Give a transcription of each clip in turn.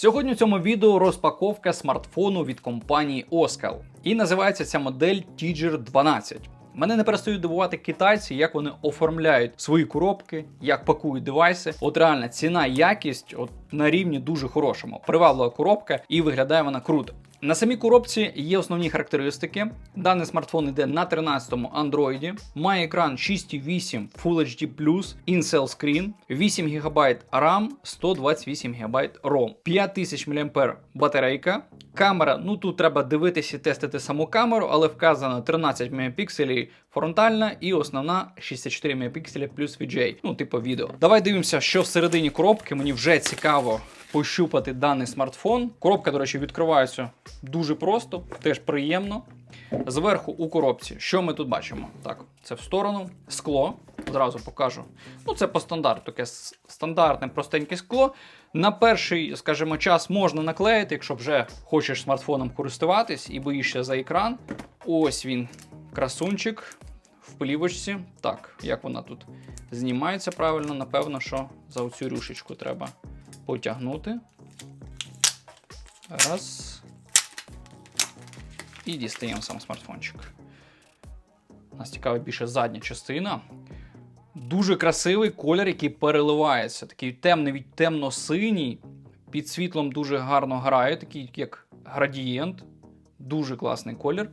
Сьогодні в цьому відео розпаковка смартфону від компанії Oskal. І називається ця модель Tiger 12. Мене не перестають дивувати китайці, як вони оформляють свої коробки, як пакують девайси. От реальна ціна, якість от на рівні дуже хорошому. Приваблива коробка і виглядає вона круто. На самій коробці є основні характеристики. Даний смартфон йде на 13-му Android, має екран 6,8 Full HD+, in-cell screen, 8 ГБ RAM, 128 ГБ ROM, 5000 мАh батарейка. Камера, ну тут треба дивитися і тестити саму камеру, але вказано 13 мегапікселів фронтальна і основна 64 мегапікселя плюс VGA, ну типу відео. Давай дивимося, що всередині коробки. Мені вже цікаво пощупати даний смартфон. Коробка, до речі, відкривається дуже просто, теж приємно. Зверху у коробці, що ми тут бачимо? Так, це в сторону, скло. Зразу покажу. Ну, це по стандарту, таке стандартне простеньке скло. На перший, скажімо, час можна наклеїти, якщо вже хочеш смартфоном користуватись і боїшся за екран. Ось він, красунчик в плівочці. Так, як вона тут знімається правильно, напевно, що за оцю рюшечку треба потягнути. Раз. І дістаємо сам смартфончик. Нас цікавить більше задня частина. Дуже красивий колір, який переливається. Такий темний темно-синій. Під світлом дуже гарно грає, такий як градієнт. Дуже класний колір.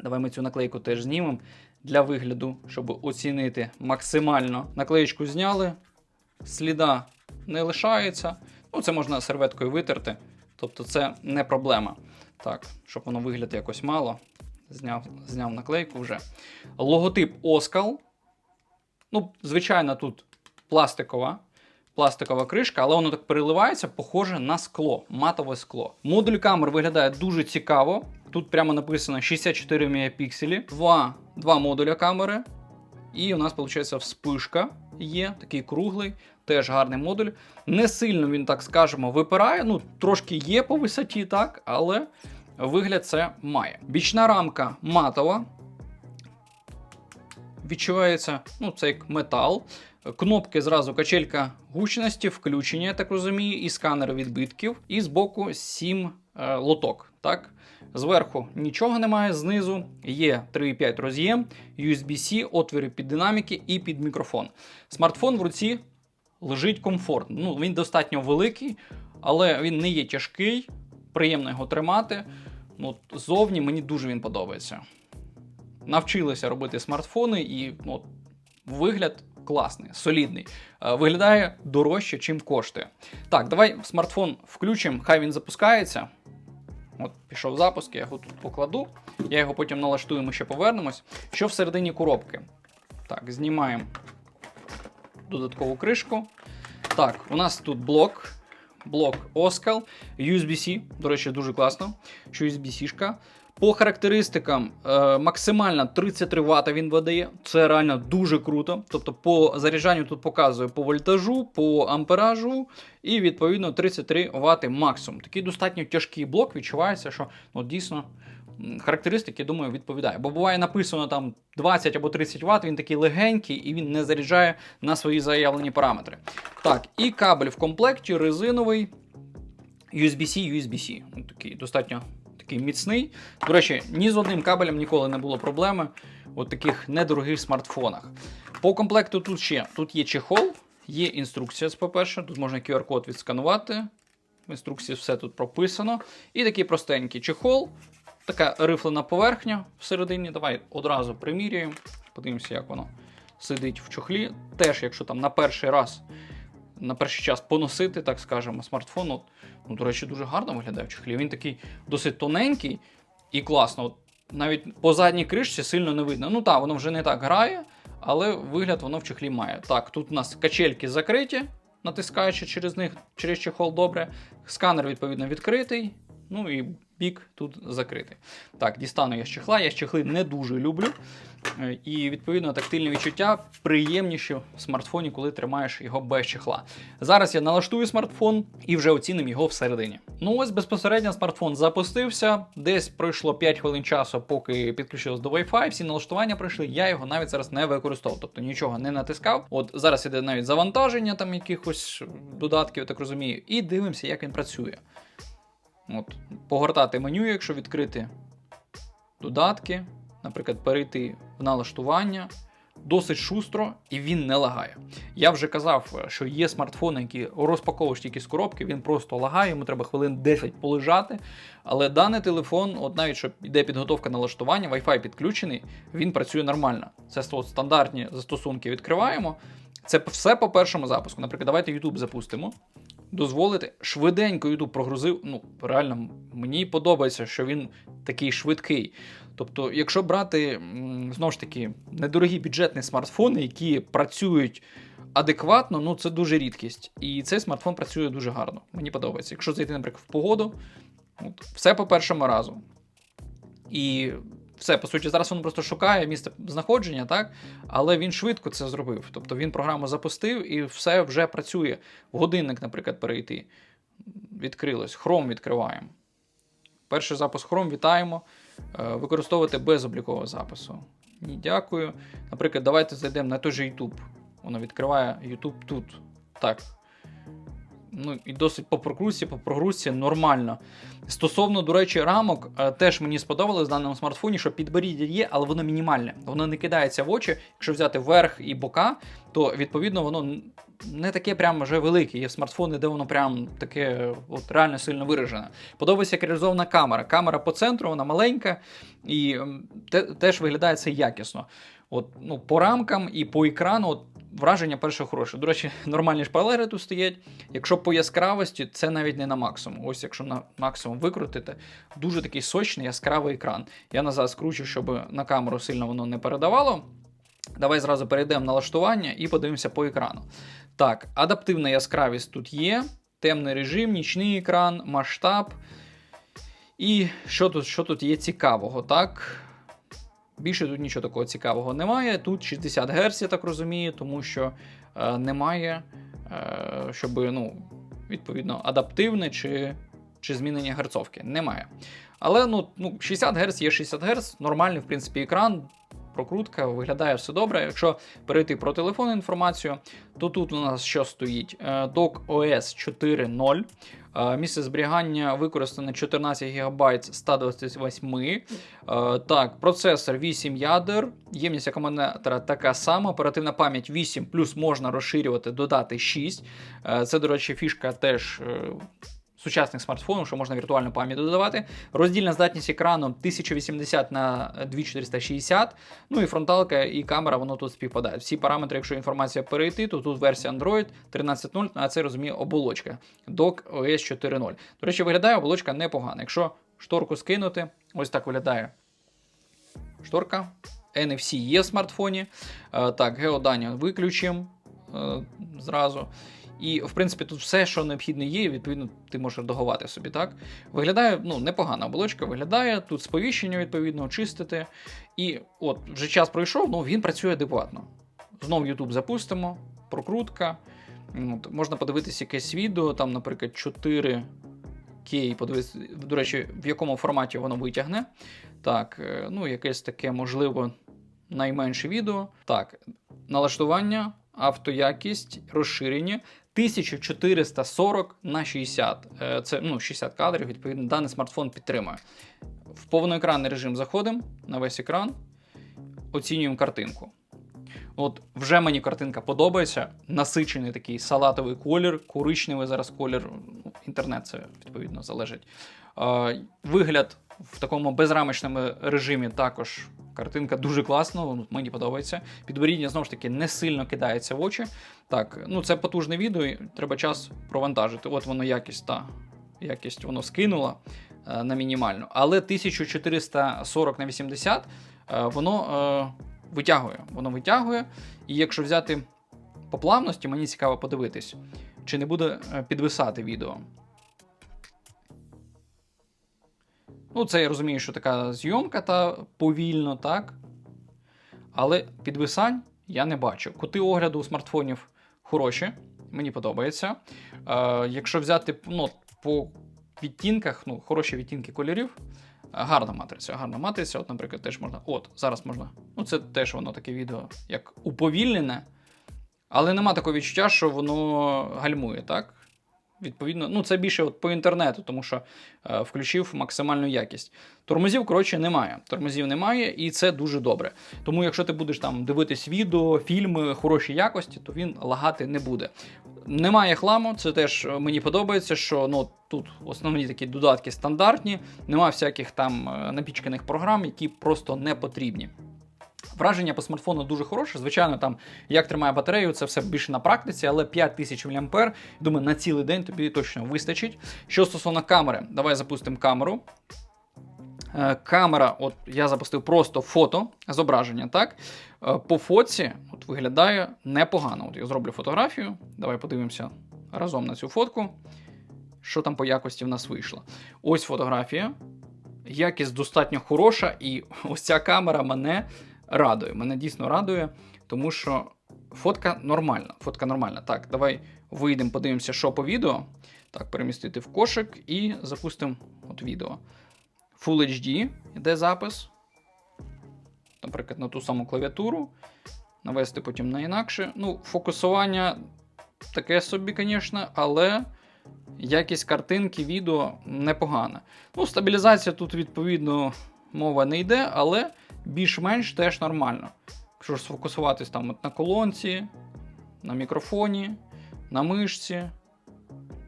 Давай ми цю наклейку теж знімемо для вигляду, щоб оцінити максимально. Наклеєчку зняли, сліда не лишається. Ну, це можна серветкою витерти. Тобто це не проблема. Так, щоб воно вигляд якось мало. Зняв, зняв наклейку вже. Логотип Oskal. Ну, звичайно, тут пластикова. Пластикова кришка, але воно так переливається, похоже на скло, матове скло. Модуль камер виглядає дуже цікаво. Тут прямо написано 64 мегапікселі, два, два модуля камери. І у нас, виходить, вспишка є, такий круглий, теж гарний модуль. Не сильно він, так скажемо, випирає. Ну, трошки є по висоті, так, але вигляд це має. Бічна рамка матова. Відчувається, ну, це як метал. Кнопки зразу качелька гучності, включення, я так розумію, і сканер відбитків. І збоку 7 е, лоток. Так? Зверху нічого немає, знизу є 3,5 роз'єм, USB-C, отвори під динаміки і під мікрофон. Смартфон в руці лежить комфортно. Ну, він достатньо великий, але він не є тяжкий, приємно його тримати. Ну, зовні мені дуже він подобається. Навчилися робити смартфони, і ну, вигляд класний, солідний. Е, Виглядає дорожче, чим коштує. Так, давай смартфон включимо, хай він запускається. От пішов запуск, я його тут покладу. Я його потім налаштую, ми ще повернемось. Що всередині коробки? Так, знімаємо додаткову кришку. Так, у нас тут блок. Блок Oskal, USB-C, до речі, дуже класно, що USB-C-шка. По характеристикам е, максимально 33 Вт він видає. Це реально дуже круто. Тобто по заряджанню тут показує по вольтажу, по амперажу і відповідно 33 Вт максимум. Такий достатньо тяжкий блок. Відчувається, що ну, дійсно характеристики, думаю, відповідає. Бо буває написано там 20 або 30 Вт, він такий легенький і він не заряджає на свої заявлені параметри. Так, і кабель в комплекті резиновий USB-C, USB-C. Такий достатньо такий міцний. До речі, ні з одним кабелем ніколи не було проблеми у таких недорогих смартфонах. По комплекту тут ще тут є чехол, є інструкція, по-перше, тут можна QR-код відсканувати. В інструкції все тут прописано. І такий простенький чехол, така рифлена поверхня всередині. Давай одразу приміряємо. Подивимося, як воно сидить в чохлі. Теж, якщо там на перший раз, на перший час поносити, так скажемо, смартфон. От, ну, до речі, дуже гарно виглядає в чохлі. Він такий досить тоненький і класно. От, навіть по задній кришці сильно не видно. Ну так, воно вже не так грає, але вигляд воно в чохлі має. Так, тут у нас качельки закриті, натискаючи через них через чехол добре. Сканер, відповідно, відкритий. Ну і пік тут закритий. Так, дістану я з чехла. Я чехли не дуже люблю. Е, І відповідно тактильне відчуття приємніші в смартфоні, коли тримаєш його без чехла. Зараз я налаштую смартфон і вже оцінимо його всередині. Ну ось безпосередньо смартфон запустився. Десь пройшло 5 хвилин часу, поки підключилось до Wi-Fi. Всі налаштування пройшли. Я його навіть зараз не використовував, тобто нічого не натискав. От зараз іде навіть завантаження там якихось додатків, так розумію, і дивимося, як він працює. От, погортати меню, якщо відкрити додатки, наприклад, перейти в налаштування. Досить шустро і він не лагає. Я вже казав, що є смартфони, які розпаковуєш тільки з коробки, він просто лагає, йому треба хвилин 10 полежати. Але даний телефон, от навіть що йде підготовка налаштування, Wi-Fi підключений, він працює нормально. Це стандартні застосунки відкриваємо. Це все по першому запуску. Наприклад, давайте YouTube запустимо. Дозволити швиденько YouTube прогрузив. Ну, реально, мені подобається, що він такий швидкий. Тобто, якщо брати знову ж таки недорогі бюджетні смартфони, які працюють адекватно, ну це дуже рідкість. І цей смартфон працює дуже гарно. Мені подобається. Якщо зайти, наприклад, в погоду, от, все по першому разу. І все, по суті, зараз він просто шукає місце знаходження, так? Але він швидко це зробив. Тобто він програму запустив і все вже працює. В годинник, наприклад, перейти. Відкрилось. Chrome відкриваємо. Перший запуск Chrome вітаємо. Е, Використовувати без облікового запису. Ні, дякую. Наприклад, давайте зайдемо на той же YouTube. Воно відкриває YouTube тут. Так. Ну, і досить по прогрузці, по прогрузці нормально. Стосовно, до речі, рамок, е, теж мені сподобалось в даному смартфоні, що підборіддя є, але воно мінімальне. Воно не кидається в очі. Якщо взяти верх і бока, то відповідно воно не таке прям вже велике. Є смартфони, де воно прям таке от, реально сильно виражене. Подобається як реалізована камера. Камера по центру, вона маленька, і те, теж виглядає це якісно. От, ну, по рамкам і по екрану от, враження перше хороше. До речі, нормальні шпалери тут стоять. Якщо по яскравості, це навіть не на максимум. Ось якщо на максимум викрутити, дуже такий сочний яскравий екран. Я назад скручу, щоб на камеру сильно воно не передавало. Давай зразу перейдемо в налаштування і подивимося по екрану. Так, адаптивна яскравість тут є, темний режим, нічний екран, масштаб. І що тут, що тут є цікавого, так? Більше тут нічого такого цікавого немає. Тут 60 Гц, я так розумію, тому що е, немає, е, щоб, ну, відповідно, адаптивне чи, чи змінення герцовки. Немає. Але ну, ну, 60 Гц є 60 Гц, нормальний, в принципі, екран, прокрутка, виглядає все добре. Якщо перейти про телефонну інформацію, то тут у нас що стоїть? Dock OS 4.0. Е, Місце зберігання використане 14 ГБ з 128. Е, Так, процесор 8 ядер, ємність акумулятора така сама, оперативна пам'ять 8, плюс можна розширювати, додати 6. Е, Це, до речі, фішка теж. Сучасних смартфонів, що можна віртуальну пам'ять додавати. Роздільна здатність екрану 1080 на 2460. Ну і фронталка і камера, воно тут співпадає. Всі параметри, якщо інформація перейти, то тут версія Android 13.0, а це розуміє оболочка. Dock OS 4.0. До речі, виглядає оболочка непогано. Якщо шторку скинути, ось так виглядає шторка. NFC є в смартфоні. Е, Так, геодані виключимо е, зразу. І, в принципі, тут все, що необхідне є, відповідно, ти можеш редагувати собі, так? Виглядає, ну, непогана оболочка виглядає, тут сповіщення, відповідно, очистити. І от вже час пройшов, ну він працює адекватно. Знову YouTube запустимо, прокрутка. От, можна подивитися якесь відео, там, наприклад, 4К, подивитися, до речі, в якому форматі воно витягне. Так, е, ну, якесь таке, можливо, найменше відео. Так, налаштування, автоякість, розширення. 1440 на 60. Е, Це ну, 60 кадрів, відповідно, даний смартфон підтримує. В повноекранний режим заходимо на весь екран, оцінюємо картинку. От вже мені картинка подобається. Насичений такий салатовий колір, коричневий зараз колір. Інтернет це відповідно залежить. Е, Вигляд в такому безрамочному режимі також картинка дуже класна, ну, мені подобається. Підборіддя знову ж таки не сильно кидається в очі. Так, ну це потужне відео, і треба час провантажити. От воно якість та якість воно скинуло е, на мінімальну. Але 1440 на 80 е, воно е, витягує. Воно витягує. І якщо взяти по плавності, мені цікаво подивитись, чи не буде е, підвисати відео. Ну, це я розумію, що така зйомка та повільно, так. Але підвисань я не бачу. Кути огляду у смартфонів хороші, мені подобається. Е, якщо взяти ну, по відтінках, ну, хороші відтінки кольорів, гарна матриця, гарна матриця. От, наприклад, теж можна. От, зараз можна. Ну, це теж воно таке відео, як уповільнене, але нема такого відчуття, що воно гальмує, так? Відповідно, ну це більше от по інтернету, тому що е, включив максимальну якість. Тормозів, коротше, немає. Тормозів немає, і це дуже добре. Тому, якщо ти будеш там дивитись відео, фільми хорошій якості, то він лагати не буде. Немає хламу, це теж е, мені подобається, що ну, тут основні такі додатки стандартні, немає всяких там е, напічканих програм, які просто не потрібні. Враження по смартфону дуже хороше. Звичайно, там як тримає батарею, це все більше на практиці, але 5000 мАh, думаю, на цілий день тобі точно вистачить. Що стосовно камери, давай запустимо камеру. Е, Камера, от я запустив просто фото зображення, так? Е, По фоці от виглядає непогано. От я зроблю фотографію. Давай подивимося разом на цю фотку. Що там по якості в нас вийшло? Ось фотографія. Якість достатньо хороша, і ось ця камера мене радує. Мене дійсно радує, тому що фотка нормальна. Фотка нормальна. Так, давай вийдемо, подивимося, що по відео. Так, перемістити в кошик і запустимо от відео. Full HD йде запис. Наприклад, на ту саму клавіатуру. Навести потім на інакше. Ну, фокусування таке собі, звісно, але якість картинки, відео непогана. Ну, стабілізація тут, відповідно, мова не йде, але більш-менш теж нормально. Якщо ж сфокусуватись там от на колонці, на мікрофоні, на мишці.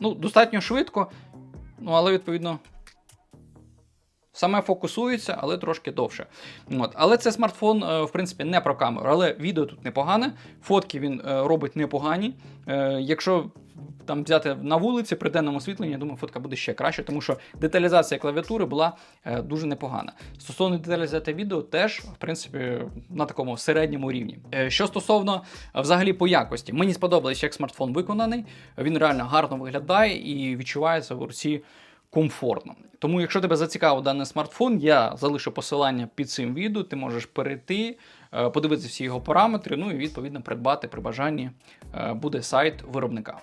Ну, достатньо швидко, ну, але відповідно. Саме фокусується, але трошки довше. От. Але це смартфон, е, в принципі, не про камеру. Але відео тут непогане, фотки він е, робить непогані. Е, Якщо там взяти на вулиці при денному освітленні, я думаю, фотка буде ще краще, тому що деталізація клавіатури була дуже непогана. Стосовно деталізації відео, теж, в принципі, на такому середньому рівні. Що стосовно взагалі по якості, мені сподобалось, як смартфон виконаний. Він реально гарно виглядає і відчувається в руці комфортно. Тому, якщо тебе зацікавив даний смартфон, я залишу посилання під цим відео. Ти можеш перейти, е, подивитися всі його параметри, ну і відповідно придбати при бажанні е, буде сайт виробника.